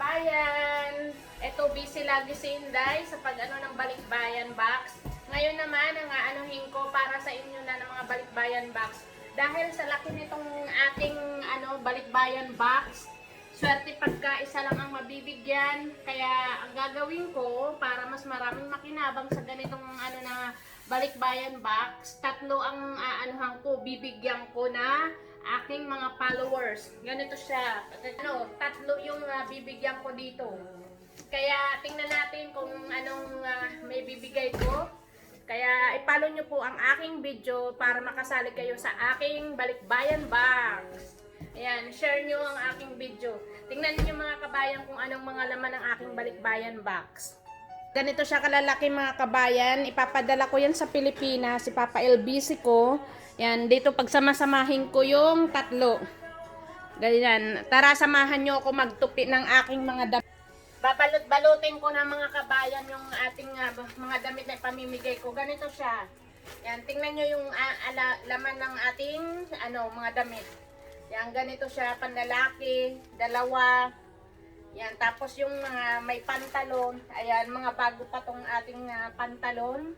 kabayan! Ito busy lagi si Inday sa pag ano ng balikbayan box. Ngayon naman, ang aanuhin ko para sa inyo na ng mga balikbayan box. Dahil sa laki nitong ating ano balikbayan box, swerte pagka isa lang ang mabibigyan. Kaya ang gagawin ko para mas maraming makinabang sa ganitong ano na balikbayan box, tatlo ang aanuhan ko, bibigyan ko na aking mga followers. Ganito siya. Ano, tatlo yung ah, bibigyan ko dito. Kaya tingnan natin kung anong ah, may bibigay ko. Kaya ipalo nyo po ang aking video para makasali kayo sa aking balikbayan box. Ayan, share nyo ang aking video. Tingnan niyo mga kabayan kung anong mga laman ng aking balikbayan box. Ganito siya kalalaki mga kabayan. Ipapadala ko yan sa Pilipinas. Si Papa LBC ko. Yan, dito pagsamasamahin ko yung tatlo. Ganyan. Tara, samahan nyo ako magtupi ng aking mga damit. Babalot-balutin ko na mga kabayan yung ating ah, mga damit na pamimigay ko. Ganito siya. Yan, tingnan nyo yung ah, ala, laman ng ating ano, mga damit. Yan, ganito siya, panlalaki, dalawa. Yan, tapos yung mga may pantalon, ayan, mga bago pa tong ating ah, pantalon.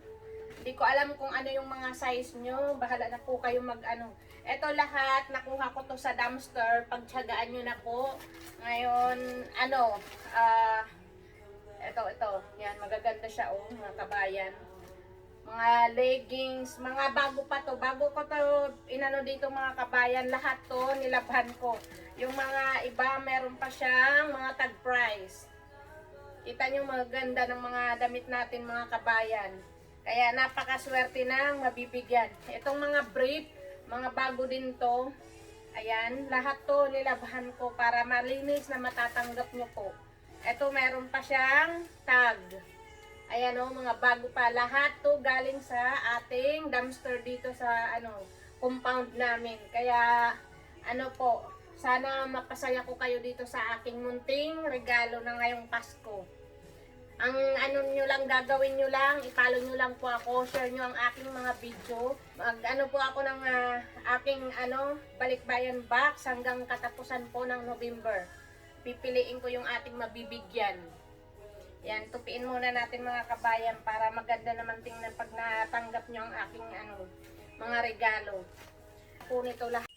Hindi ko alam kung ano yung mga size nyo. Bahala na po kayo mag ano. Ito lahat, nakuha ko to sa dumpster. Pagtsagaan nyo na po. Ngayon, ano, ah, ito, ito. Yan, magaganda siya, oh, mga kabayan. Mga leggings, mga bago pa to. Bago ko to, inano dito mga kabayan, lahat to, nilabhan ko. Yung mga iba, meron pa siyang mga tag price. Kita nyo maganda ng mga damit natin mga kabayan. Kaya napakaswerte na mabibigyan. Itong mga brief, mga bago din to. Ayan, lahat to nilabhan ko para malinis na matatanggap nyo po. Ito meron pa siyang tag. Ayan o, mga bago pa. Lahat to galing sa ating dumpster dito sa ano compound namin. Kaya ano po, sana mapasaya ko kayo dito sa aking munting regalo na ngayong Pasko. Ang ano nyo lang gagawin nyo lang, ipalo nyo lang po ako, share nyo ang aking mga video. Mag ano po ako ng ah, aking ano, balikbayan box hanggang katapusan po ng November. Pipiliin ko yung ating mabibigyan. Yan, tupiin muna natin mga kabayan para maganda naman tingnan pag natanggap nyo ang aking ano, mga regalo. Nito lahat.